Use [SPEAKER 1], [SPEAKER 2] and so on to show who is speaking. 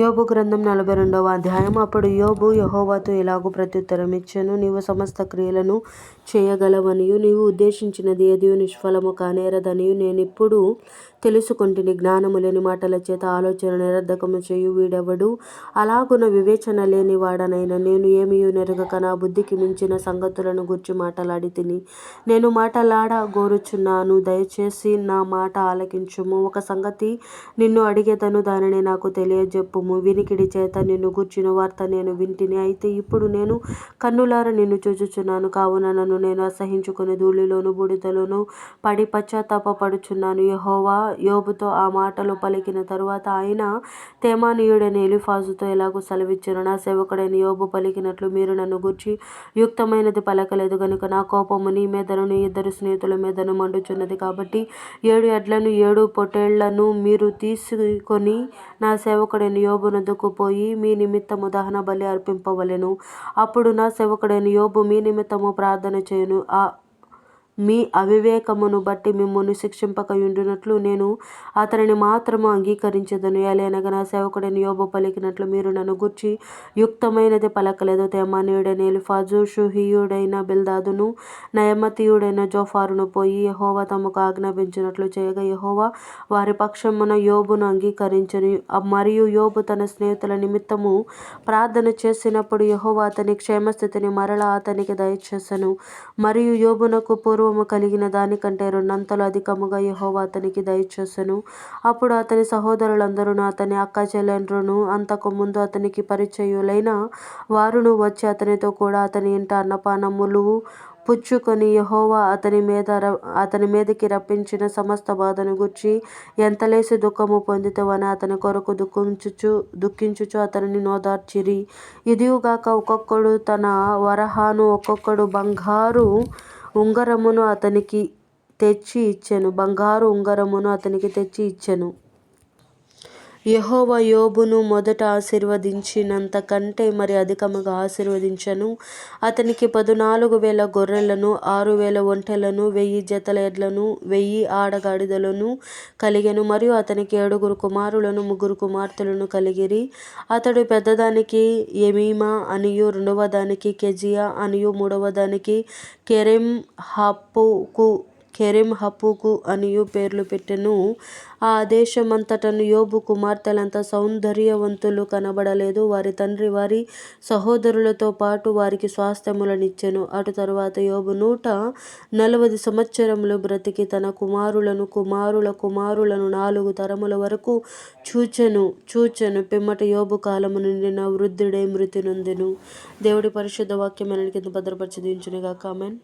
[SPEAKER 1] యోబు గ్రంథం నలభై రెండవ అధ్యాయం. అప్పుడు యోబు యహోవాతో ఇలాగు ప్రత్యుత్తరం ఇచ్చాను. నీవు సమస్త క్రియలను చేయగలవనియు నీవు ఉద్దేశించినది ఏదియూ నిష్ఫలము కానేరదనియు. నేనిప్పుడు తెలుసుకుంటుని జ్ఞానము లేని మాటల చేత ఆలోచన నిరర్ధకము చేయు వీడెవడు? అలాగున వివేచన లేని వాడనైన నేను ఏమియూ? నెరగక నా బుద్ధికి మించిన సంగతులను గూర్చి మాటలాడి తిని. నేను మాటలాడ గోరుచున్నాను దయచేసి నా మాట ఆలకించుము. ఒక సంగతి నిన్ను అడిగెదను దానిని నాకు తెలియజెప్పుము. వినికిడి చేత నిన్ను గూర్చిన వార్త నేను వింటిని. అయితే ఇప్పుడు నేను కన్నులారా నిన్ను చూచుచున్నాను. కావున నన్ను నేను అసహించుకుని ధూళిలోను బుడిదలోను పడి పశ్చాత్తాపపడుచున్నాను. యహోవా యోబుతో ఆ మాటలు పలికిన తరువాత ఆయన తేమానీయుడైన ఎలిఫాజుతో ఎలాగో సెలవిచ్చాను నా సేవకుడైన యోబు పలికినట్లు మీరు నన్ను గూర్చి యుక్తమైనది పలకలేదు. కనుక నా కోపము నీ మీదను నీ ఇద్దరు స్నేహితుల మీదను మండుచున్నది కాబట్టి ఏడు ఎడ్లను ఏడు పొట్టేళ్ళను మీరు తీసుకొని నా సేవకుడైన యోబునొద్దకు పోయి మీ నిమిత్తము దహనబలి అర్పింపవలెను. అప్పుడు నా సేవకుడైన యోబు మీ నిమిత్తము ప్రార్థన చేయును. మీ అవివేకమును బట్టి మిమ్మును శిక్షింపకయుండునట్లు నేను అతనిని మాత్రము అంగీకరించదను. ఏలయనగా నా సేవకుడైన యోబు పలికినట్లు మీరు నన్ను గూర్చి యుక్తమైనది పలకలేదు. తేమానీయుడైన ఎలిఫాజు షూహీయుడైన బిల్దాదును నయమతీయుడైన జోఫారును పోయి యెహోవా తమకు ఆజ్ఞాపించినట్లు చేయగా యహోవా వారి పక్షమున యోబును అంగీకరించను. మరియు యోబు తన స్నేహితుల నిమిత్తము ప్రార్థన చేసినప్పుడు యహోవా అతని క్షేమస్థితిని మరలా అతనికి దయచేసను. మరియు యోబునకు పూర్వము కలిగిన దానికంటే రెండంతలు అధికముగా యహోవా అతనికి దయచేసెను. అప్పుడు అతని సహోదరులందరును అతని అక్క చెల్లెండ్రును అంతకు ముందు అతనికి పరిచయులైన వారును వచ్చి అతనితో కూడా అతని ఇంట అన్నపానములు పుచ్చుకొని యహోవా అతని మీద అతని మీదకి రప్పించిన సమస్త బాధను గూర్చి ఎంతలేసి దుఃఖము పొందితివని అతని కొరకు దుఃఖించుచు దుఃఖించుచు అతనిని నోదార్చిరి. ఇదిగాక ఒక్కొక్కడు తన వరహాను ఒక్కొక్కడు బంగారు ఉంగరమును అతనికి తెచ్చి ఇచ్చెను. బంగారు ఉంగరమును అతనికి తెచ్చి ఇచ్చెను. యెహోవా యోబును మొదట ఆశీర్వదించినంత కంటే మరి అధికముగా ఆశీర్వదించను. అతనికి పదునాలుగు వేల గొర్రెలను ఆరు వేల ఒంటెలను వెయ్యి జతల ఎడ్లను వెయ్యి ఆడగాడిదలను కలిగెను. మరియు అతనికి ఏడుగురు కుమారులను ముగ్గురు కుమార్తెలను కలిగిరి. అతడు పెద్దదానికి యెమీమా అనియు రెండవదానికి కెజియా అనియు మూడవదానికి కెరెంహప్పుకు హపుకు అనియు పేర్లు పెట్టెను. ఆ దేశమంతటను యోబు కుమార్తెలంత సౌందర్యవంతులు కనబడలేదు. వారి తండ్రి వారి సహోదరులతో పాటు వారికి స్వాస్థ్యములనిచ్చెను. అటు తరువాత యోబు నూట నలభై సంవత్సరములు బ్రతికి తన కుమారులను కుమారుల కుమారులను నాలుగు తరముల వరకు చూచెను చూచెను. పిమ్మట యోబు కాలము నిండిన వృద్ధుడే మృతి నొందెను. దేవుడి పరిశుద్ధ వాక్యం అనేది కింద భద్రపరిచి దించునిగా కామెన్